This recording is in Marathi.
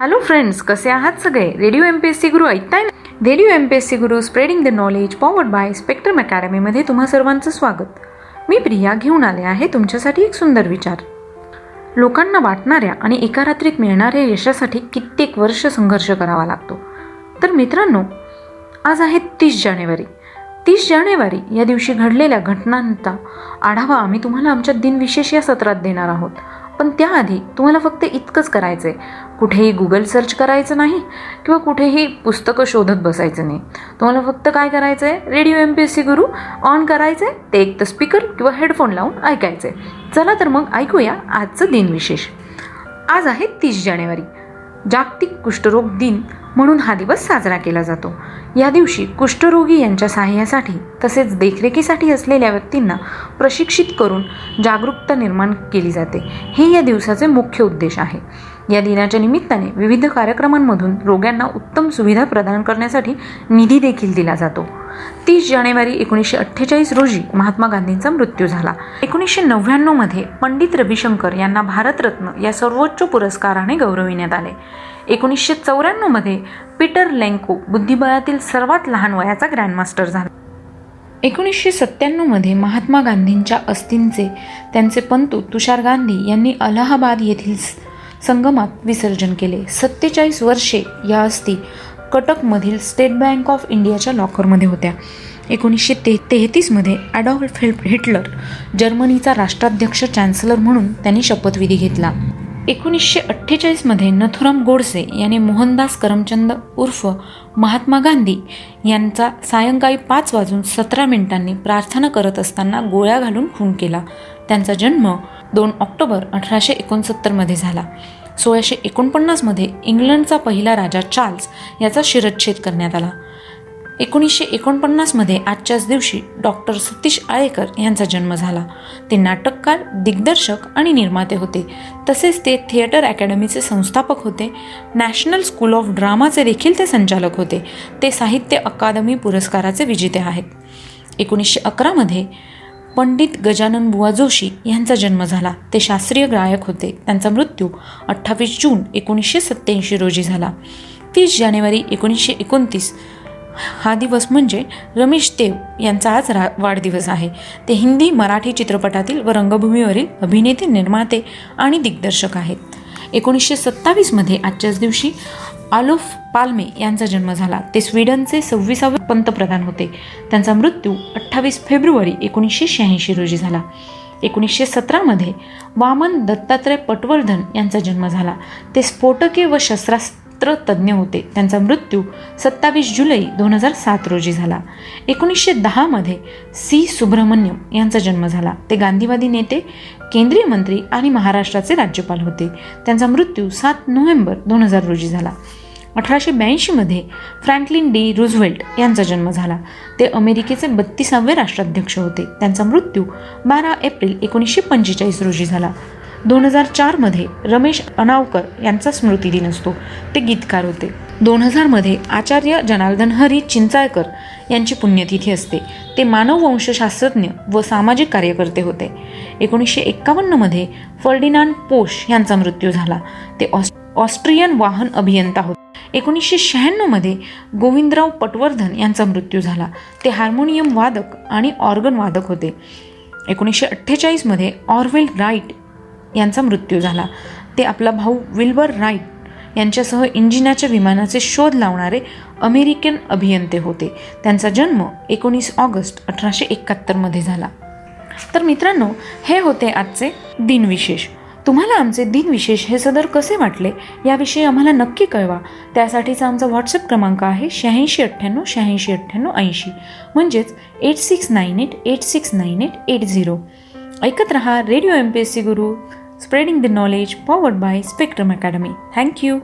हॅलो फ्रेंड्स कसे आहात सगळे? Radio M P S C Guru ऐकताय ना? Radio M P S C Guru spreading the knowledge powered by spectrum अकॅडमीमध्ये तुम्हा सर्वांचं स्वागत. मी प्रिया घेऊन आले आहे तुमच्यासाठी एक सुंदर विचार. लोकांना वाटणाऱ्या आणि एका रात्रीत मिळणाऱ्या यशासाठी कित्येक वर्ष संघर्ष करावा लागतो. तर मित्रांनो आज आहे तीस जानेवारी. तीस जानेवारी या दिवशी घडलेल्या घटनांचा आढावा आम्ही तुम्हाला आमच्या दिनविशेष या सत्रात देणार आहोत. पण त्याआधी तुम्हाला फक्त इतकंच करायचं आहे कुठेही गुगल सर्च करायचं नाही किंवा कुठेही पुस्तकं शोधत बसायचं नाही. तुम्हाला फक्त काय करायचं आहे radio M P S C Guru on करायचं आहे ते एक तर स्पीकर किंवा हेडफोन लावून ऐकायचं आहे चला तर मग ऐकूया आजचं दिनविशेष. आज आहे तीस जानेवारी. जागतिक कुष्ठरोग दिन म्हणून हा दिवस साजरा केला जातो. या दिवशी कुष्ठरोगी यांच्या सहाय्यासाठी तसेच देखरेखीसाठी असलेल्या व्यक्तींना प्रशिक्षित करून जागरूकता निर्माण केली जाते. हे या दिवसाचे मुख्य उद्देश आहे. या दिनाच्या निमित्ताने विविध कार्यक्रमांमधून रोग्यांना उत्तम सुविधा प्रदान करण्यासाठी निधी देखील दिला जातो. तीस जानेवारी एकोणीसशे अठ्ठेचाळीस रोजी महात्मा गांधींचा मृत्यू झाला. एकोणीसशे नव्याण्णवमध्ये पंडित रविशंकर यांना भारतरत्न या सर्वोच्च पुरस्काराने गौरविण्यात आले. एकोणीसशे चौऱ्याण्णवमध्ये पीटर लेंको बुद्धिबळातील सर्वात लहान वयाचा ग्रँडमास्टर झाला. एकोणीसशे सत्त्याण्णवमध्ये महात्मा गांधींच्या अस्थींचे त्यांचे पंतू तुषार गांधी यांनी अलाहाबाद येथील संगमात विसर्जन केले. सत्तेचाळीस वर्षे या अस्थी कटकमधील स्टेट बँक ऑफ इंडियाच्या लॉकरमध्ये होत्या. एकोणीसशे ते तेहतीसमध्ये ॲडॉल्फ हिट- हिटलर जर्मनीचा राष्ट्राध्यक्ष चॅन्सलर म्हणून त्यांनी शपथविधी घेतला. एकोणीसशे अठ्ठेचाळीसमध्ये नथुराम गोडसे याने मोहनदास करमचंद उर्फ महात्मा गांधी यांचा सायंकाळी पाच वाजून सतरा मिनिटांनी प्रार्थना करत असताना गोळ्या घालून खून केला. त्यांचा जन्म दोन ऑक्टोबर अठराशे एकोणसत्तरमध्ये झाला. सोळाशे एकोणपन्नासमध्ये इंग्लंडचा पहिला राजा चार्ल्स याचा शिरच्छेद करण्यात आला. एकोणीसशे एकोणपन्नासमध्ये आजच्याच दिवशी डॉक्टर सतीश आळेकर यांचा जन्म झाला. ते नाटककार दिग्दर्शक आणि निर्माते होते. तसेच ते थिएटर अकॅडमीचे संस्थापक होते. नॅशनल स्कूल ऑफ ड्रामाचे देखील ते संचालक होते. ते साहित्य अकादमी पुरस्काराचे विजेते आहेत. एकोणीसशे अकरामध्ये पंडित गजानन बुवा जोशी यांचा जन्म झाला. ते शास्त्रीय गायक होते. त्यांचा मृत्यू अठ्ठावीस जून एकोणीसशे सत्त्याऐंशी रोजी झाला. तीस जानेवारी एकोणीसशे एकोणतीस. हा दिवस म्हणजे रमेश देव यांचा आज रा वाढदिवस आहे. ते हिंदी मराठी चित्रपटातील व रंगभूमीवरील अभिनेते निर्माते आणि दिग्दर्शक आहेत. एकोणीसशे सत्तावीसमध्ये आजच्याच दिवशी आलोफ पाल्मे यांचा जन्म झाला. ते स्वीडनचे सव्वीसावे पंतप्रधान होते. त्यांचा मृत्यू अठ्ठावीस फेब्रुवारी एकोणीसशे शहाऐंशी रोजी झाला. एकोणीसशे सतरामध्ये वामन दत्तात्रय पटवर्धन यांचा जन्म झाला. ते स्फोटके व शस्त्रास्त्र तज्ज्ञ होते. त्यांचा मृत्यू सत्तावीस जुलै दोन हजार सात रोजी झाला. एकोणीसशे दहामध्ये सी. सुब्रमण्यम यांचा जन्म झाला. ते गांधीवादी नेते केंद्रीय मंत्री आणि महाराष्ट्राचे राज्यपाल होते. त्यांचा मृत्यू सात नोव्हेंबर दोन हजार रोजी झाला. अठराशे ब्याऐंशीमध्ये फ्रँकलिन डी रुझवेल्ट यांचा जन्म झाला. ते अमेरिकेचे बत्तीसावे राष्ट्राध्यक्ष होते. त्यांचा मृत्यू बारा एप्रिल एकोणीसशे पंचेचाळीस रोजी झाला. दोन हजार चारमध्ये रमेश अनावकर यांचा स्मृतिदिन असतो. ते गीतकार होते. दोन हजारमध्ये आचार्य जनार्दन हरी चिंचाळकर यांची पुण्यतिथी असते. ते मानववंशशास्त्रज्ञ व सामाजिक कार्यकर्ते होते. एकोणीसशे एक्कावन्नमध्ये फर्डिनांड पोश यांचा मृत्यू झाला. ते ऑस ऑस्ट्रियन वाहन अभियंता होते. एकोणीसशे शहाण्णवमध्ये गोविंदराव पटवर्धन यांचा मृत्यू झाला. ते हार्मोनियम वादक आणि ऑर्गन वादक होते. एकोणीसशे अठ्ठेचाळीसमध्ये ऑर्वेल राईट यांचा मृत्यू झाला. ते आपला भाऊ विल्बर राईट यांच्यासह इंजिनाच्या विमानाचे शोध लावणारे अमेरिकन अभियंते होते. त्यांचा जन्म एकोणीस ऑगस्ट अठराशे एकाहत्तरमध्ये झाला. तर मित्रांनो हे होते आजचे दिनविशेष. तुम्हाला आमचे दिनविशेष हे सदर कसे वाटले याविषयी आम्हाला नक्की कळवा. त्यासाठीचा आमचा व्हॉट्सअप क्रमांक आहे शहाऐंशी अठ्ठ्याण्णव शहाऐंशी अठ्ठ्याण्णव ऐंशी. म्हणजेच eight six nine eight eight six nine eight eight zero ऐकत रहा radio M P S C Guru spreading the knowledge powered by spectrum academy thank you